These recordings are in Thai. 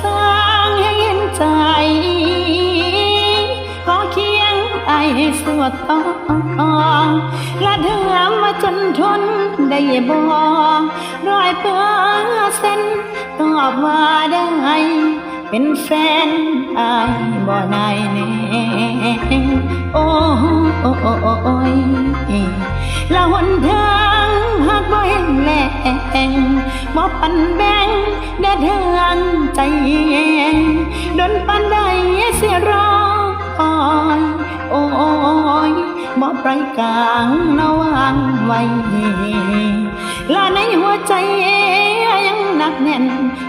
สร้างให้ยินใจขอเคียงไอให้สวดต้องและเธอมาจนทนได้บ่ร้อยเปอร์เซ็นตอบว่าได้เป็นแฟนไอายบ่นายแน่โอ้โอ้โอ้ยละหนทาง งบ่ปันแบ่งแด่เธอใจดนปันใดเสียรอคอยโอ้ยบ่ปล่อยกลางระวางไว้ลาในหัวใจยังหนักแน่น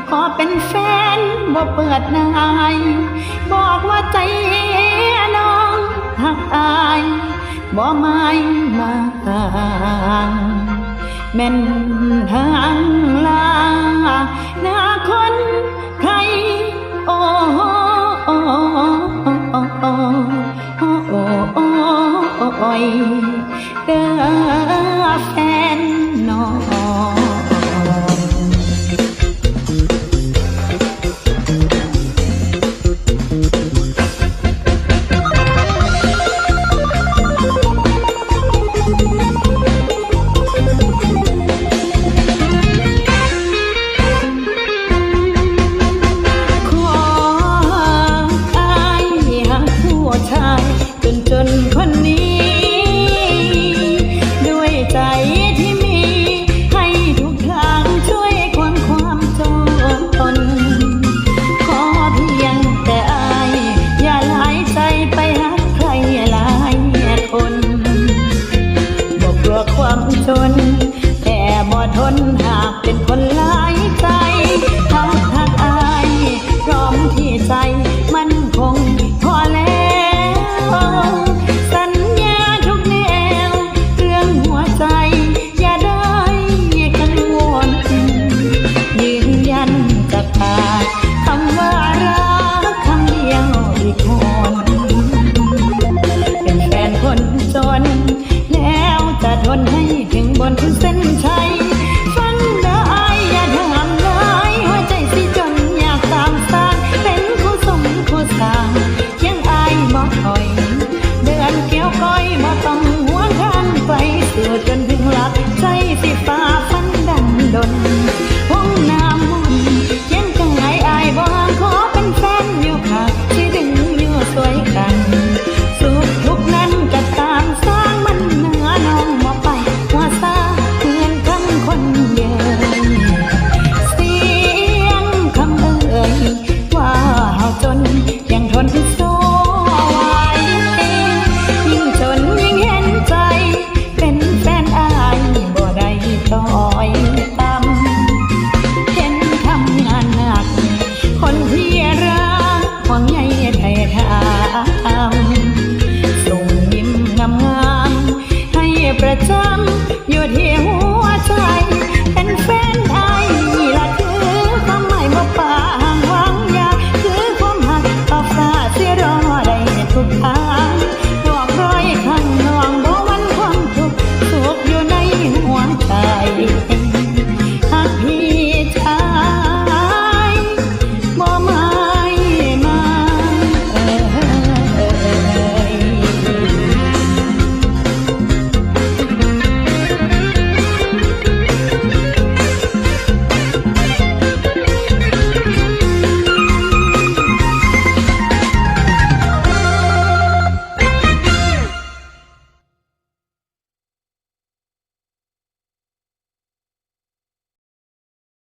ขอเป็นแฟนบ่เปิดนายบอกว่าใจน้องหักอายบ่ไม่มาห่าง แม่นทางลาหน้าคน ทนหากเป็นคนหลายใจทักทักอายพร้อมที่ใจมันคงพอแล้ว สัญญาทุกแนวเรื่องหัวใจ อย่าได้กังวลยืนยันจากปากคำว่ารักคำเดียวอีกคนเป็นแฟนคนจน แล้วจะทนให้ถึงบนเส้นชัย